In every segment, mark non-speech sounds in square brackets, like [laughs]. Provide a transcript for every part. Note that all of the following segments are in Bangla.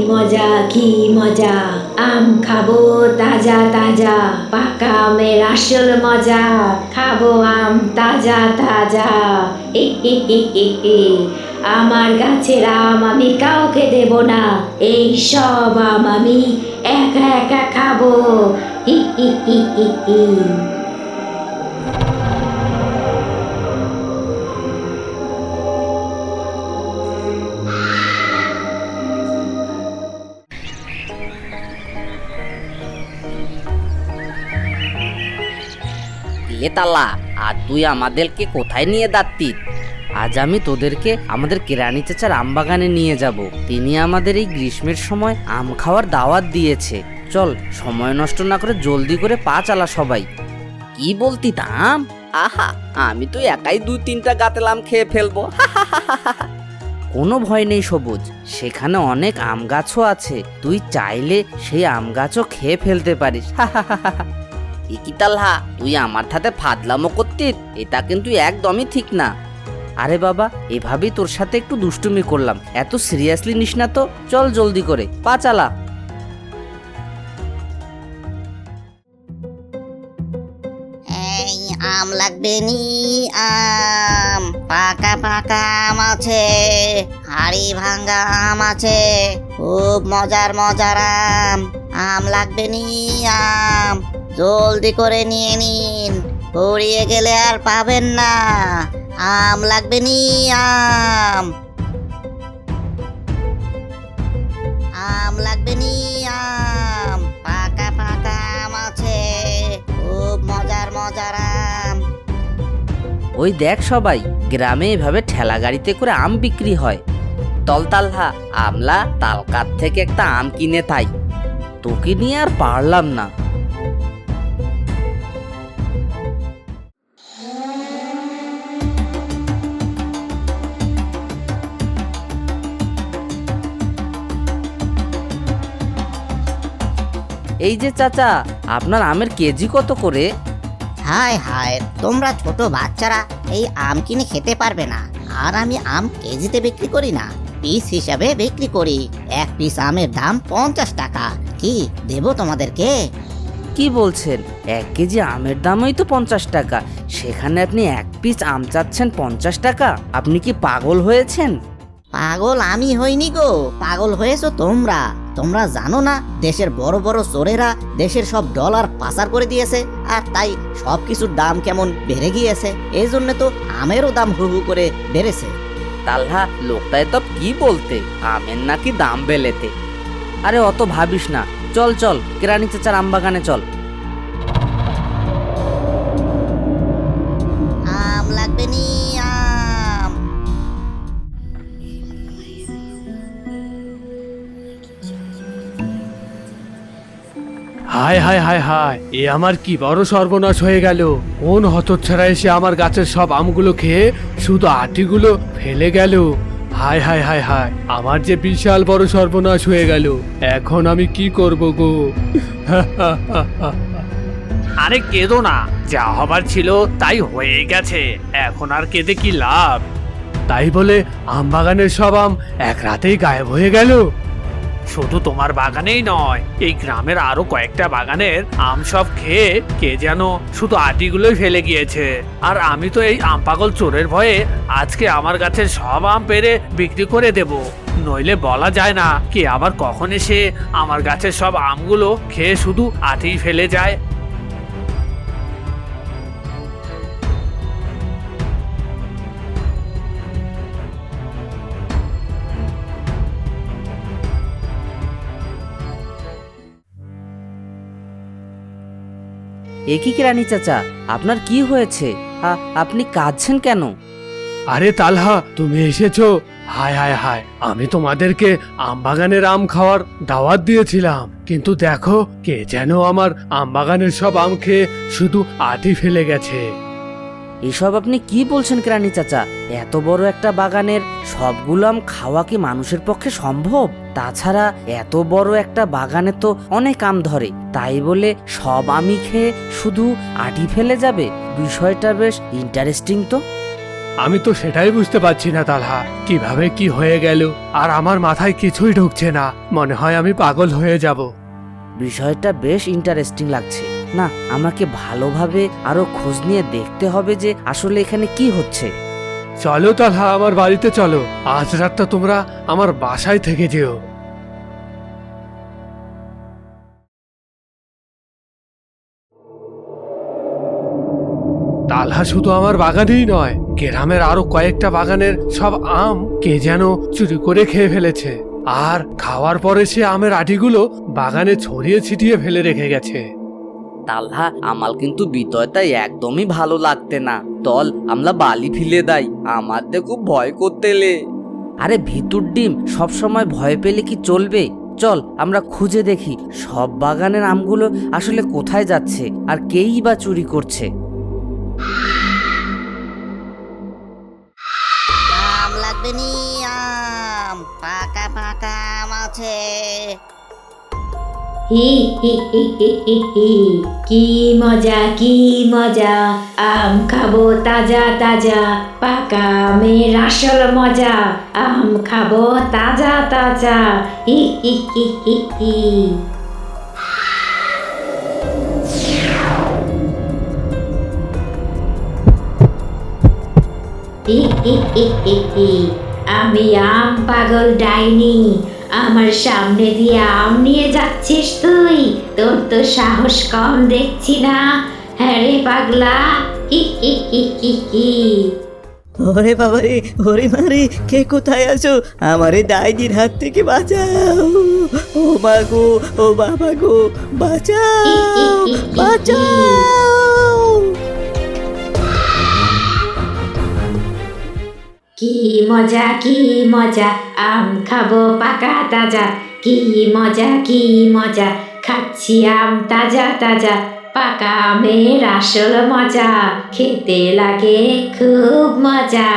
মজা, কি মজা? আম খাব তাজা তাজা। পাকা আমের আসল মজা। খাব আম তাজা তাজা। আমার গাছের আম আমি কাউকে দেব না। এই সব আম আমি একা একা খাব। হি হি হি হি হি লেতালা আর তুই আমাদেরকে কোথায় নিয়ে যাচ্ছিস আজ আমি তোদেরকে আমাদের কেরানি চাচার আম বাগানে নিয়ে যাব। তিনি আমাদের এই গ্রীষ্মের সময় আম খাওয়ার দাওয়াত দিয়েছে। চল সময় নষ্ট না করে জলদি করে পা চালা সবাই। কি বলতি তাম? আহা আমি তো একাই দুই তিনটা গাতেলাম খেয়ে ফেলব। কোনো ভয় নেই সবুজ সেখানে অনেক আম গাছও আছে। তুই চাইলে সেই আম গাছও খেয়ে ফেলতে পারিস। ইকিতালহা তুই আমার সাথে ফাদলামো করতিস? এটা কিন্তু একদমই ঠিক না। আরে বাবা, এভাবেই তোর সাথে একটু দুষ্টুমি করলাম। এত সিরিয়াসলি নিস না তো? চল জলদি করে, পা চালা। এই আম লাগবে নি, আম। পাকা পাকা আম আছে, হাড়ি ভাঙ্গা আম আছে, খুব মজার মজার আম। আম লাগবে নি, আম। জলদি করে নিয়ে নিন, পড়িয়ে গেলে আর পাবেন না। আম লাগবে নি, আম। আম লাগবে নি, আম। পাকা পাকা আম আছে, খুব মজার মজার আম। ওই দেখ সবাই, গ্রামে এভাবে ঠেলা গাড়িতে করে আম বিক্রি হয়। তলতালহা, আমলা, তালকাত থেকে একটা আম কিনে তাই। তোকে নিয়ে আর পারলাম না। এই যে চাচা, আপনার আমের কেজি কত করে? হায় হায়, তোমরা ছোট বাচ্চারা, এই আম কিনে খেতে পারবে না। আর আমি আম কেজিতে বিক্রি করি না, পিস হিসাবে বিক্রি করি। এক পিস আমের দাম পঞ্চাশ টাকা। কি? দেবো তোমাদেরকে। কি বলছেন? এক কেজি আমের দামই তো পঞ্চাশ টাকা। সেখানে আপনি এক পিস আম চাচ্ছেন পঞ্চাশ টাকা। আপনি কি পাগল হয়েছেন? পাগল আমি হইনি গো। পাগল হয়েছো তোমরা। তোমরা জানো না দেশের বড় বড় চোরেরা দেশের সব ডলার পাচার করে দিয়েছে। আর তাই সব কিছুর দাম কেমন বেড়ে গিয়েছে। এই জন্য তো আমেরও দাম হু হু করে বেড়েছে। তালহা লোকটায় তো কি বলতে? আমের নাকি দাম বেলেতে। আরে অত ভাবিস না। চল চল কেরানি চাচার আম বাগানে চল। আম লাগবে নি আম। হায় হায় হায় হায় এ আমার কি বড় সর্বনাশ হয়ে গেল? কোন হতচ্ছাড়া এসে আমার গাছের সব আমগুলো খেয়ে শুধু আটিগুলো ফেলে গেল? হায় হায় হায় হায়। আমার যে বিশাল বড় সর্বনাশ হয়ে গেল এখন আমি কি করব গো? [laughs] আরে কেঁদো না যা হবার ছিল তাই হয়ে গেছে। এখন আর কেঁদে কি লাভ? তাই বলে আম বাগানের সব আম এক রাতেই গায়েব হয়ে গেল? শুধু তোমার বাগানেই নয়, এই গ্রামের আরও কয়েকটা বাগানের আম সব খেয়ে কে যেন শুধু আটিগুলোই ফেলে গিয়েছে। আর আমি তো এই আম পাগল চোরের ভয়ে আজকে আমার গাছের সব আম পেরে বিক্রি করে দেব। নইলে বলা যায় না, কে আবার কখন এসে আমার গাছের সব আমগুলো খেয়ে শুধু আটি ফেলে যায়। এ কি রানী চাচা? আপনার কি হয়েছে? আপনি কাঁদছেন কেন? আরে তালহা, তুমি এসেছ। হায় হায় হায়, আমি তোমাদেরকে আম বাগানের আম খাওয়ার দাওয়াত দিয়েছিলাম। কিন্তু দেখো, কে যেন আমার আম বাগানের সব আম খেয়ে শুধু আটি ফেলে গেছে। এসব আপনি কি বলছেন কেরানি চাচা? এত বড় একটা বাগানের সবগুলো আম খাওয়া কি মানুষের পক্ষে সম্ভব? তাছাড়া এত বড় একটা বাগানে তো অনেক আম ধরে। তাই বলে সব আমি খেয়ে শুধু আটি ফেলে যাবে? বিষয়টা বেশ ইন্টারেস্টিং তো। আমি তো সেটাই বুঝতে পারছি না তালহা। কীভাবে কি হয়ে গেল? আর আমার মাথায় কিছুই ঢুকছে না। মনে হয় আমি পাগল হয়ে যাব। বিষয়টা বেশ ইন্টারেস্টিং লাগছে। না, আমাকে ভালোভাবে আরও খোঁজ নিয়ে দেখতে হবে যে আসলে এখানে কি হচ্ছে। চলো তালহা, আমার বাড়িতে চলো। আজ রাতটা তোমরা আমার বাসায় থেকে যেও। তালহা শুধু আমার বাগানেই নয়, গ্রামের আরও কয়েকটা বাগানের সব আম কে যেন চুরি করে খেয়ে ফেলেছে। আর খাওয়ার পরে সে আমের আটিগুলো বাগানে ছড়িয়ে ছিটিয়ে ফেলে রেখে গেছে। তালহা, আমাল কিন্তু বিতয়টাই একদমই ভালো লাগতে না। তল আমরা বালি ফিলে দেয় আমার খুব ভয় করতেলে আরে ভিতুর ডিম সব সময় ভয় পেলে কি চলবে? চল, আমরা খুঁজে দেখি, সব বাগানের আমগুলো আসলে কোথায় যাচ্ছে, আর কেই বা চুরি করছে? কি মজা কি মজা। আম খাব তাজা তাজা। পাকা আমের আসল মজা। আম খাব তাজা তাজা। হি হি হি হি হি। আমি আম পাগল ডাইনি। আমার সামনে দিয়ে আম নিয়ে যাচ্ছিস তুই? তোর তো সাহস কম দেখছি না। হ্যাঁ রে পাগলা হি হি হি হি হি ওরে বাবারে ওরে মারে কে কোথায় আছো? আমারে ডাইনির হাত থেকে বাঁচাও। ও মা গো ও বাবা গো বাঁচাও বাঁচাও। মজা, কি মজা? আম খাব পাকা তাজা। কি মজা কি মজা? খাচ্ছি আম তাজা তাজা। পাকা আমের আসল মজা। খেতে লাগে খুব মজা।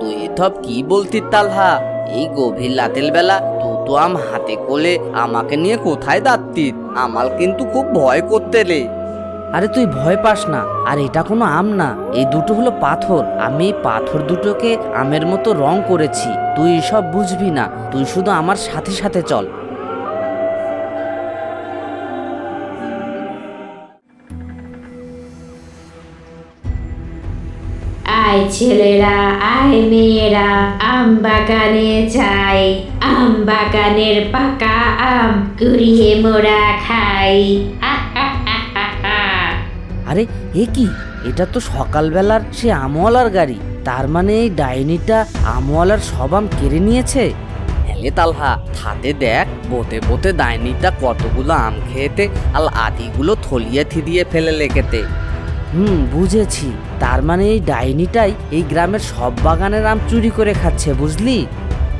তুই এসব কি বলতি তালহা? এই গভীর লাতেল বেলা আম হাতে কোলে আমাকে নিয়ে কোথায় যাচ্তি আমাল কিন্তু খুব ভয় করতে রে আরে তুই ভয় পাস না আর এটা কোনো আম না এই দুটো হলো পাথর। আমি এই পাথর দুটোকে আমের মতো রং করেছি তুই এসব বুঝবি না তুই শুধু আমার সাথে সাথে চল। আয় ছেলেরা আয় মেয়েরা আম বাগানে যাই। আম বাগানের পাকা আম কুড়িয়ে মোরা খাই আরে এ কি? এটা তো সকালবেলার সে আমওয়ালার গাড়ি। তার মানে এই ডাইনিটা আমওয়ালার সব আম কেড়ে নিয়েছে? হেলে তালহা থাতে দেখ বোতে বোতে ডাইনিটা কতগুলো আম খেয়েতে আর আদিগুলো থলিয়ে থিদিয়ে ফেলে লেখেতে হুম বুঝেছি। তার মানে এই ডাইনিটাই এই গ্রামের সব বাগানের আম চুরি করে খাচ্ছে বুঝলি?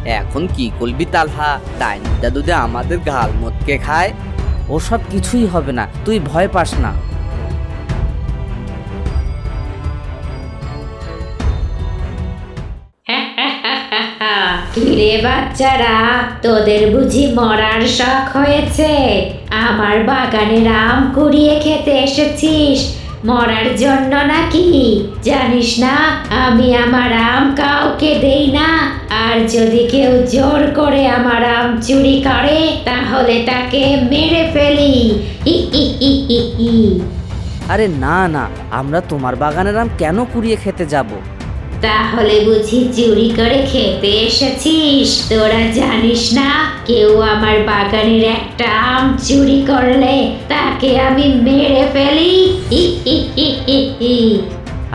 এখন কি করবি তালহা? ডাইনিটা যদি আমাদের ঘাল মতকে খায়। ওসব কিছুই হবে না, তুই ভয় পাস না। কিরে বাচ্চারা, তোদের বুঝি মরার শখ হয়েছে। আমার বাগানের আম কুড়িয়ে খেতে এসেছিস। মরার জন্য নাকি? জানিস না, আমি আমার আম কাউকে দেই না। আর যদি কেউ জোর করে আমার আম চুরি করে, তাহলে তাকে মেরে ফেলি। ই ই ই ই ই। আরে না না, আমরা তোমার বাগানের আম কেন কুড়িয়ে খেতে যাব? তাহলে বুঝি চুরি করে খেতে এসেছিস? তোরা জানিস না কেউ আমার বাগানের একটা আম চুরি করলে তাকে আমি মেরে ফেলি।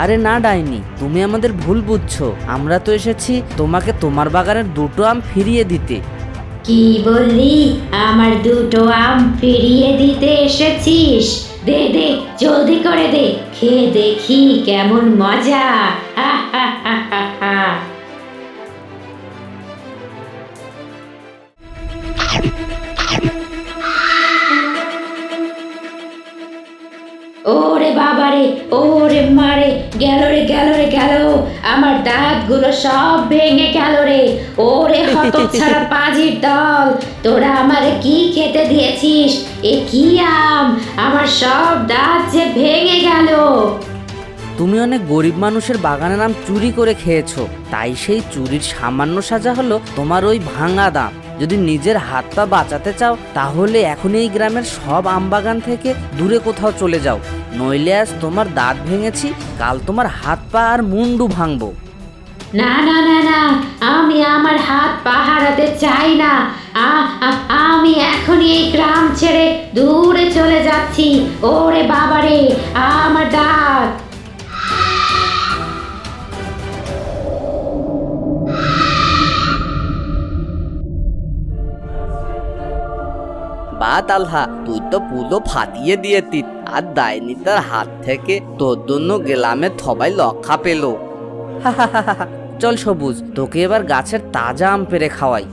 আরে না ডাইনি তুমি আমাদের ভুল বুঝছ। আমরা তো এসেছি তোমাকে তোমার বাগানের দুটো আম ফিরিয়ে দিতে। কি বললি? আমার দুটো আম ফিরিয়ে দিতে এসেছিস? দে দে, জলদি করে দে। খেয়ে দেখি কেমন মজা। হা হা হা ওরে বাবারে, ওরে মারে, গেল রে গেল রে, গেল। আমার দাঁতগুলো সব ভেঙে গেল রে। ওরে হতচ্ছাড়া পাজির দল তোরা আমারে কি খেতে দিয়েছিস? এ কি আম? আমার সব দাঁত যে ভেঙে গেল। তুমি অনেক গরিব মানুষের বাগানের আম চুরি করে খেয়েছো। তাই সেই চুরির সামান্য সাজা হলো তোমার ওই ভাঙা দাম। যদি নিজের হাত পা বাঁচাতে চাও, তাহলে এখন এই গ্রামের সব আম বাগান থেকে দূরে কোথাও চলে যাও। নইলে আজ তোমার দাঁত ভেঙেছি, কাল তোমার হাত পা আর মুন্ডু ভাঙবো। না না না না, আমি আমার হাত পা হারাতে চাই না। আমি এখনই এই গ্রাম ছেড়ে দূরে চলে যাচ্ছি। ওরে বাবারে, আমার দাঁত বা তালহা, তুই তো পুলো ফাটিয়ে দিয়েতি। আর দায়নিতার হাত থেকে তোর জন্য গেলামে থবাই লক্ষা পেল। চল সবুজ তোকে এবার গাছের তাজা আম পেরে খাওয়াই।